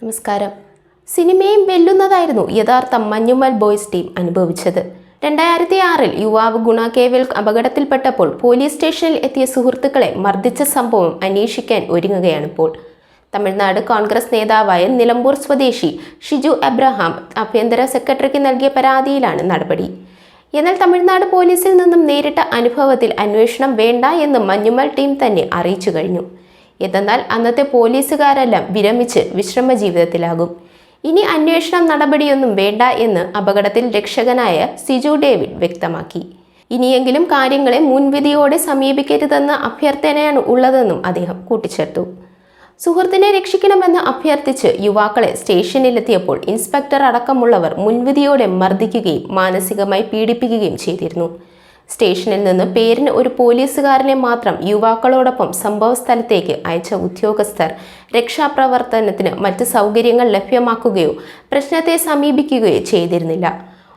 നമസ്കാരം. സിനിമയും വെല്ലുന്നതായിരുന്നു യഥാർത്ഥ മഞ്ഞുമൽ ബോയ്സ് ടീം അനുഭവിച്ചത്. രണ്ടായിരത്തി ആറിൽ യുവാവ് ഗുണ കേവൽ അപകടത്തിൽപ്പെട്ടപ്പോൾ പോലീസ് സ്റ്റേഷനിൽ എത്തിയ സുഹൃത്തുക്കളെ മർദ്ദിച്ച സംഭവം അന്വേഷിക്കാൻ ഒരുങ്ങുകയാണിപ്പോൾ. തമിഴ്നാട് കോൺഗ്രസ് നേതാവായ നിലമ്പൂർ സ്വദേശി ഷിജു അബ്രഹാം ആഭ്യന്തര സെക്രട്ടറിക്ക് നൽകിയ പരാതിയിലാണ് നടപടി. എന്നാൽ തമിഴ്നാട് പോലീസിൽ നിന്നും നേരിട്ട അനുഭവത്തിൽ അന്വേഷണം വേണ്ട എന്ന് മഞ്ഞുമൽ ടീം തന്നെ അറിയിച്ചു കഴിഞ്ഞു. എന്തെന്നാൽ അന്നത്തെ പോലീസുകാരെല്ലാം വിരമിച്ച് വിശ്രമ ജീവിതത്തിലാകും ഇനി അന്വേഷണം നടപടിയൊന്നും വേണ്ട എന്ന് അപകടത്തിൽ രക്ഷകനായ സിജു ഡേവിഡ് വ്യക്തമാക്കി. ഇനിയെങ്കിലും കാര്യങ്ങളെ മുൻവിധിയോടെ സമീപിക്കരുതെന്ന അഭ്യർത്ഥനയാണ് ഉള്ളതെന്നും അദ്ദേഹം കൂട്ടിച്ചേർത്തു. സുഹൃത്തിനെ രക്ഷിക്കണമെന്ന് അഭ്യർത്ഥിച്ച് യുവാക്കളെ സ്റ്റേഷനിലെത്തിയപ്പോൾ ഇൻസ്പെക്ടർ അടക്കമുള്ളവർ മുൻവിധിയോടെ മർദ്ദിക്കുകയും മാനസികമായി പീഡിപ്പിക്കുകയും ചെയ്തിരുന്നു. സ്റ്റേഷനിൽ നിന്ന് പേരിന് ഒരു പോലീസുകാരനെ മാത്രം യുവാക്കളോടൊപ്പം സംഭവ സ്ഥലത്തേക്ക് അയച്ച ഉദ്യോഗസ്ഥർ രക്ഷാപ്രവർത്തനത്തിന് മറ്റ് സൗകര്യങ്ങൾ ലഭ്യമാക്കുകയോ പ്രശ്നത്തെ സമീപിക്കുകയോ ചെയ്തിരുന്നില്ല.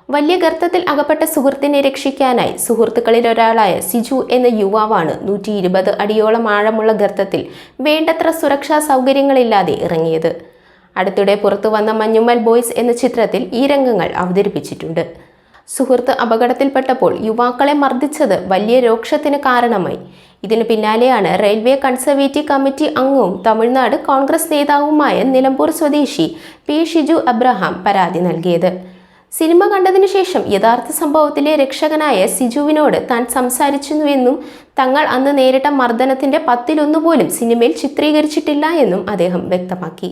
വലിയ ഗർത്തത്തിൽ അകപ്പെട്ട സുഹൃത്തിനെ രക്ഷിക്കാനായി സുഹൃത്തുക്കളിൽ ഒരാളായ സിജു എന്ന യുവാവാണ് നൂറ്റി ഇരുപത് അടിയോളം ആഴമുള്ള ഗർത്തത്തിൽ വേണ്ടത്ര സുരക്ഷാ സൗകര്യങ്ങളില്ലാതെ ഇറങ്ങിയത്. അടുത്തിടെ പുറത്തു വന്ന മഞ്ഞുമൽ ബോയ്സ് എന്ന ചിത്രത്തിൽ ഈ രംഗങ്ങൾ അവതരിപ്പിച്ചിട്ടുണ്ട്. സുഹൃത്ത് അപകടത്തിൽപ്പെട്ടപ്പോൾ യുവാക്കളെ മർദ്ദിച്ചത് വലിയ രോക്ഷത്തിന് കാരണമായി. ഇതിനു പിന്നാലെയാണ് റെയിൽവേ കൺസർവേറ്റീവ് കമ്മിറ്റി അംഗവും തമിഴ്നാട് കോൺഗ്രസ് നേതാവുമായ നിലമ്പൂർ സ്വദേശി പി ഷിജു അബ്രഹാം പരാതി നൽകിയത്. സിനിമ കണ്ടതിനു ശേഷം യഥാർത്ഥ സംഭവത്തിലെ രക്ഷകനായ സിജുവിനോട് താൻ സംസാരിച്ചിരുന്നുവെന്നും തങ്ങൾ അന്ന് നേരിട്ട മർദ്ദനത്തിന്റെ പത്തിലൊന്നു പോലും സിനിമയിൽ ചിത്രീകരിച്ചിട്ടില്ല എന്നും അദ്ദേഹം വ്യക്തമാക്കി.